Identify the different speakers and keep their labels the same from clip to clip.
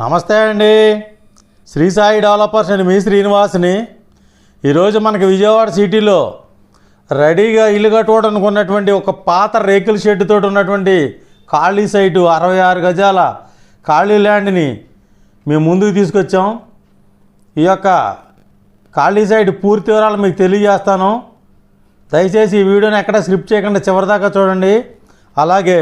Speaker 1: నమస్తే అండి. శ్రీ సాయి డెవలపర్స్ అండి మీ శ్రీనివాస్ని. ఈరోజు మనకి విజయవాడ సిటీలో రెడీగా ఇల్లు కట్టుకోవడానికి ఉన్నటువంటి ఒక పాత రేకుల షెడ్తో ఉన్నటువంటి ఖాళీ సైటు అరవై ఆరు గజాల ఖాళీ ల్యాండ్ని మేము ముందుకు తీసుకొచ్చాం. ఈ యొక్క ఖాళీ సైట్ పూర్తి వివరాలు మీకు తెలియజేస్తాను. దయచేసి ఈ వీడియోని ఎక్కడ స్క్రిప్ట్ చేయకుండా చివరిదాకా చూడండి. అలాగే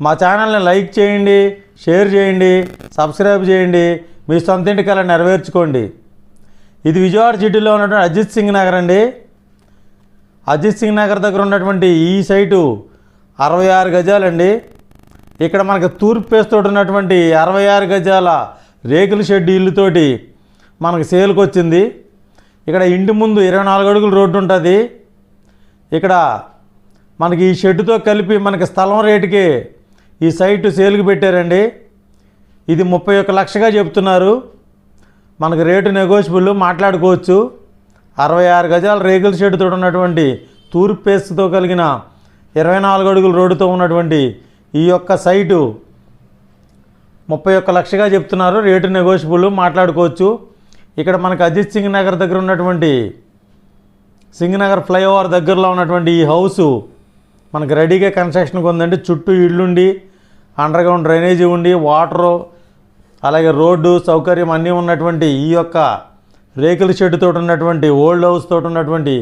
Speaker 1: మా ఛానల్ని లైక్ చేయండి. షేర్ చేయండి సబ్స్క్రైబ్ చేయండి మీ సొంత ఇంటికల్లా నెరవేర్చుకోండి. ఇది విజయవాడ సిటీలో ఉన్నటువంటి అజిత్ సింగ్ నగర్ అండి. అజిత్ సింగ్ నగర్ దగ్గర ఉన్నటువంటి ఈ సైటు అరవై ఆరు గజాలండి. ఇక్కడ మనకి తూర్పు పేస్తోటి ఉన్నటువంటి అరవై ఆరు గజాల రేకుల షెడ్ ఇల్లుతోటి మనకి సేల్కి వచ్చింది. ఇక్కడ ఇంటి ముందు ఇరవై నాలుగు అడుగులు రోడ్డు ఉంటుంది. ఇక్కడ మనకి ఈ షెడ్డుతో కలిపి మనకి స్థలం రేటుకి ఈ సైటు సేల్కి పెట్టారండి. ఇది ముప్పై ఒక్క లక్షగా చెప్తున్నారు. మనకి రేటు నెగోషియబుల్ మాట్లాడుకోవచ్చు. అరవై ఆరు గజాల రేకుల షెడ్తో ఉన్నటువంటి తూర్పు పేస్ట్తో కలిగిన ఇరవై నాలుగు అడుగుల రోడ్డుతో ఉన్నటువంటి ఈ యొక్క సైటు ముప్పై ఒక్క లక్షగా చెప్తున్నారు. రేటు నెగోషియబుల్ మాట్లాడుకోవచ్చు. ఇక్కడ మనకు అజిత్ సింగ్ నగర్ దగ్గర ఉన్నటువంటి సింగనగర్ ఫ్లైఓవర్ దగ్గరలో ఉన్నటువంటి ఈ హౌసు మనకి రెడీగా కన్స్ట్రక్షన్కి ఉందండి చుట్టూ ఇళ్ళుండి అండర్ గ్రౌండ్ డ్రైనేజీ ఉండి వాటరు అలాగే రోడ్డు సౌకర్యం అన్నీ ఉన్నటువంటి ఈ యొక్క రేకుల షెడ్డుతో ఉన్నటువంటి ఓల్డ్ హౌస్ తోటి ఉన్నటువంటి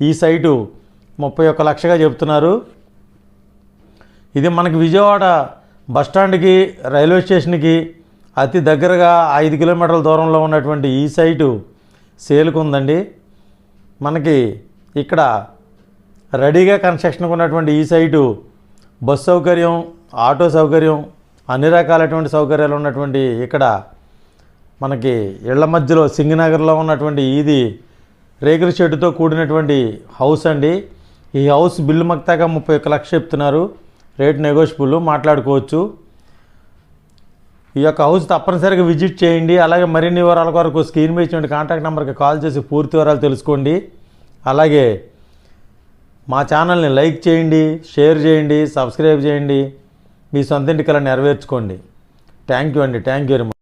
Speaker 1: ఈ సైటు ముప్పై ఒక్క లక్షగా చెప్తున్నారు. ఇది మనకి విజయవాడ బస్టాండ్కి రైల్వే స్టేషన్కి అతి దగ్గరగా ఐదు కిలోమీటర్ల దూరంలో ఉన్నటువంటి ఈ సైటు సేల్కు ఉందండి. మనకి ఇక్కడ రెడీగా కన్స్ట్రక్షన్కి ఉన్నటువంటి ఈ సైటు బస్ సౌకర్యం ఆటో సౌకర్యం అన్ని రకాలైనటువంటి సౌకర్యాలు ఉన్నటువంటి ఇక్కడ మనకి ఇళ్ళ మధ్యలో సింగనగర్లో ఉన్నటువంటి ఇది రేకుల షెడ్డుతో కూడినటువంటి హౌస్ అండి. ఈ హౌస్ బిల్లు మక్తాగా ముప్పై ఒక్క లక్ష చెప్తున్నారు. రేట్ నెగోషియబుల్ మాట్లాడుకోవచ్చు. ఈ యొక్క హౌస్ తప్పనిసరిగా విజిట్ చేయండి. అలాగే మరిన్ని వివరాల కొరకు స్క్రీన్ మీద కాంటాక్ట్ నెంబర్కి కాల్ చేసి పూర్తి వివరాలు తెలుసుకోండి. అలాగే మా ఛానల్ని లైక్ చేయండి షేర్ చేయండి సబ్స్క్రైబ్ చేయండి. మీ సొంత కళ నెరవేర్చుకోండి. థ్యాంక్ యూ అండి. Thank you very much